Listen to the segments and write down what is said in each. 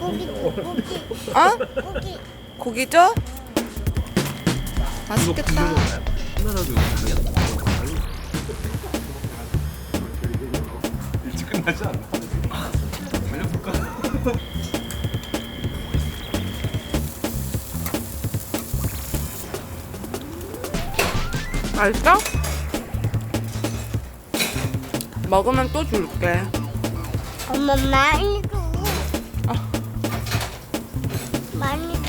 고기 고기 어? 고기 고기 줘? 맛있겠다. 일찍 끝나지 않나? 달려볼까? 맛있어? 먹으면 또 줄게. 엄마 많이 줘 아. 많이 줘.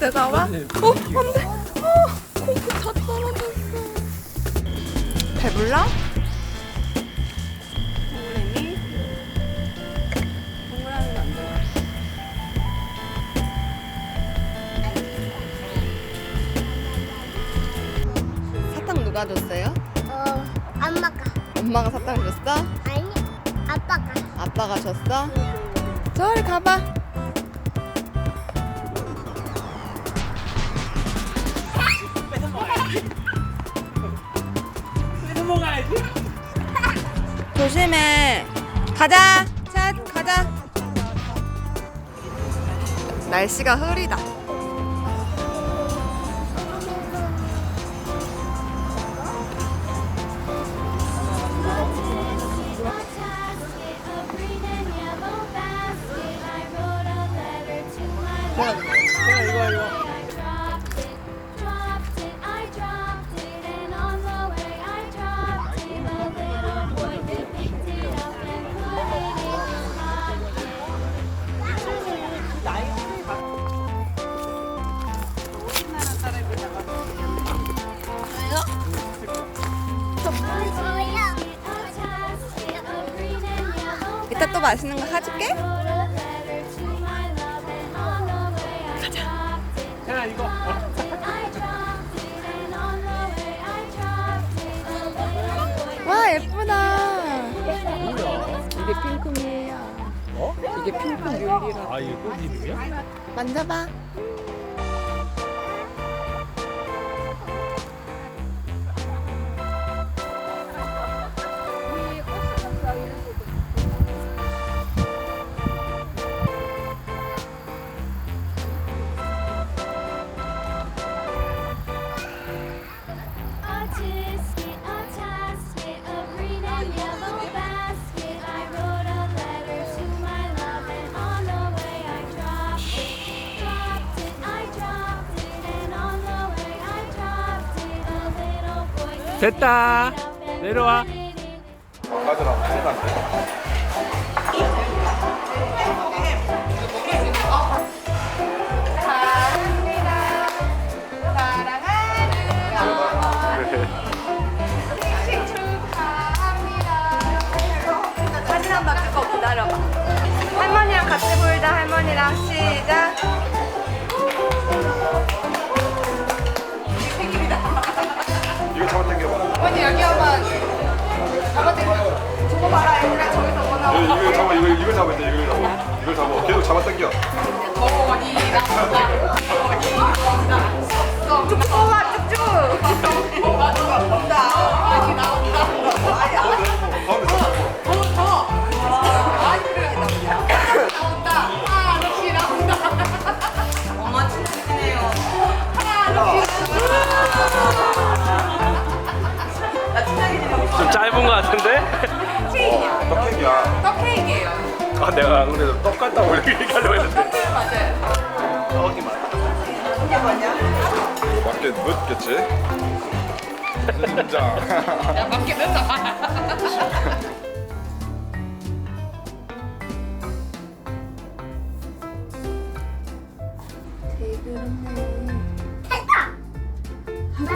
내가 와? 어, 안 돼. 배불러? 동그라미? 동그라미는 안 좋아. 사탕 누가 줬어요? 어 엄마가 엄마가 사탕 줬어? 아니 아빠가 아빠가 줬어? 저리 가봐. 조심해. 가자. 자, 가자. 날씨가 흐리다. 이 따 또 맛있는 거 사줄게. 야 이거. 와 예쁘다. 이게 핑크미야. 어? 이게 핑크 뮬리라. 아 이게 꽃 이름이야? 만져봐. 됐다. 내려와. 사진 한. 할머니랑 같이 보이자. 할머니랑 시작. 할머니 여기 한번 잡아당겨. 저거 봐라. 얘들아 저기서 뭐 나와. 이거, 잡아 이거 이거 잡아 돼 이거 잡아. 이걸 잡아. 계속 잡아 당겨. 안 그래도 떡 같다고 이렇게 얘기하려고 했는데 맞아요. 떡이 많아 맞게 넣었겠지? 진짜. 맞게 넣자. 응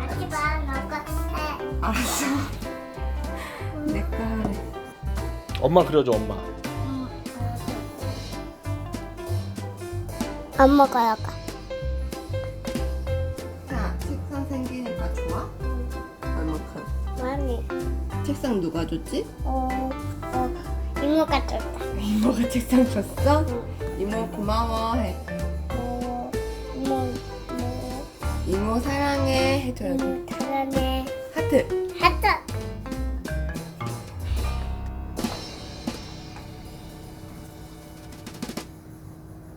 아직 봐 너가 해 알았어. 엄마 그려줘 엄마 안 먹어요. 아빠. 야, 책상 생기니까 좋아? 얼마큼? 많이. 책상 누가 줬지? 어, 어, 이모가 줬다. 이모가 책상 줬어? 이모 고마워 해. 어, 이모, 이모, 이모 사랑해 해줘야지. 사랑해. 하트.